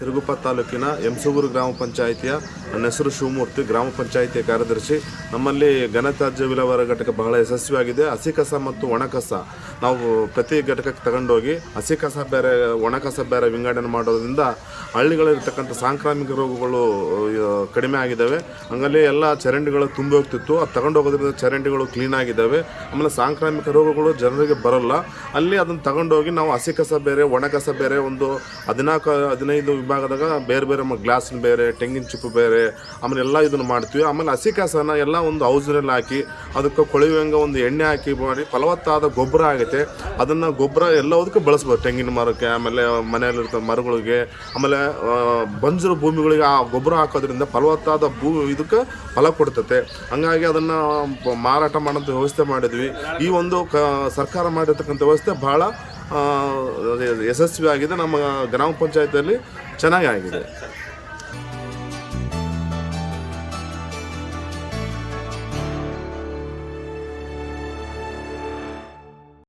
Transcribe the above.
ಸಿರುಗುಪ್ಪ ತಾಲೂಕಿನ ಎಂಸೂಗೂರು ಗ್ರಾಮ ಪಂಚಾಯಿತಿಯ ನನ್ನ ಹೆಸರು ಶಿವಮೂರ್ತಿ ಗ್ರಾಮ ಪಂಚಾಯಿತಿಯ ಕಾರ್ಯದರ್ಶಿ. ನಮ್ಮಲ್ಲಿ ಘನತ್ಯಾಜ್ಯ ವಿಲೇವಾರಿ ಘಟಕ ಬಹಳ ಯಶಸ್ವಿಯಾಗಿದೆ. ಹಸಿ ಕಸ ಮತ್ತು ಒಣಕಸ ನಾವು ಪ್ರತಿ ಘಟಕಕ್ಕೆ ತಗೊಂಡೋಗಿ ಹಸಿ ಕಸ ಬೇರೆ ಒಣಕಸ ಬೇರೆ ವಿಂಗಡಣೆ ಮಾಡೋದ್ರಿಂದ ಹಳ್ಳಿಗಳಿರ್ತಕ್ಕಂಥ ಸಾಂಕ್ರಾಮಿಕ ರೋಗಗಳು ಕಡಿಮೆ ಆಗಿದ್ದಾವೆ. ಹಂಗಲ್ಲಿ ಎಲ್ಲ ಚರಂಡಿಗಳು ತುಂಬಿ ಹೋಗ್ತಿತ್ತು. ಅದು ತಗೊಂಡೋಗೋದ್ರಿಂದ ಚರಂಡಿಗಳು ಕ್ಲೀನ್ ಆಗಿದ್ದಾವೆ. ಆಮೇಲೆ ಸಾಂಕ್ರಾಮಿಕ ರೋಗಗಳು ಜನರಿಗೆ ಬರೋಲ್ಲ. ಅಲ್ಲಿ ಅದನ್ನು ತಗೊಂಡೋಗಿ ನಾವು ಹಸಿ ಕಸ ಬೇರೆ, ಒಣ ಕಸ ಬೇರೆ, ಒಂದು ಹದಿನಾಲ್ಕು, ಹದಿನೈದು ವಿಭಾಗದಾಗ ಬೇರೆ ಬೇರೆ ಗ್ಲಾಸಿನ ಬೇರೆ, ತೆಂಗಿನ ಚಿಪ್ಪು ಬೇರೆ, ಆಮೇಲೆ ಎಲ್ಲ ಇದನ್ನು ಮಾಡ್ತೀವಿ. ಆಮೇಲೆ ಹಸಿ ಕಸನ ಎಲ್ಲ ಒಂದು ಹೌಸ್ನಲ್ಲಿ ಹಾಕಿ, ಅದಕ್ಕೆ ಕೊಳೆಯುವಂಗೆ ಒಂದು ಎಣ್ಣೆ ಹಾಕಿ ಮಾಡಿ, ಫಲವತ್ತಾದ ಗೊಬ್ಬರ ಆಗುತ್ತೆ. ಅದನ್ನು ಗೊಬ್ಬರ ಎಲ್ಲದಕ್ಕೂ ಬಳಸ್ಬೋದು. ತೆಂಗಿನ ಮರಕ್ಕೆ, ಆಮೇಲೆ ಮನೆಯಲ್ಲಿರ್ತ ಮರಗಳಿಗೆ, ಆಮೇಲೆ ಬಂಜರು ಭೂಮಿಗಳಿಗೆ ಆ ಗೊಬ್ಬರ ಹಾಕೋದ್ರಿಂದ ಫಲವತ್ತಾದ ಭೂ ಇದಕ್ಕೆ ಫಲ ಕೊಡ್ತತೆ. ಹಂಗಾಗಿ ಅದನ್ನು ಮಾರಾಟ ಮಾಡೋಂಥ ವ್ಯವಸ್ಥೆ ಮಾಡಿದ್ವಿ. ಈ ಒಂದು ಕ ಸರ್ಕಾರ ಮಾಡಿರ್ತಕ್ಕಂಥ ವ್ಯವಸ್ಥೆ ಭಾಳ ಆ, ಯಶಸ್ವಿ ಆಗಿದೆ ನಮ್ಮ ಗ್ರಾಮ ಪಂಚಾಯತಿಯಲ್ಲಿ ಚೆನ್ನಾಗಿ ಆಗಿದೆ.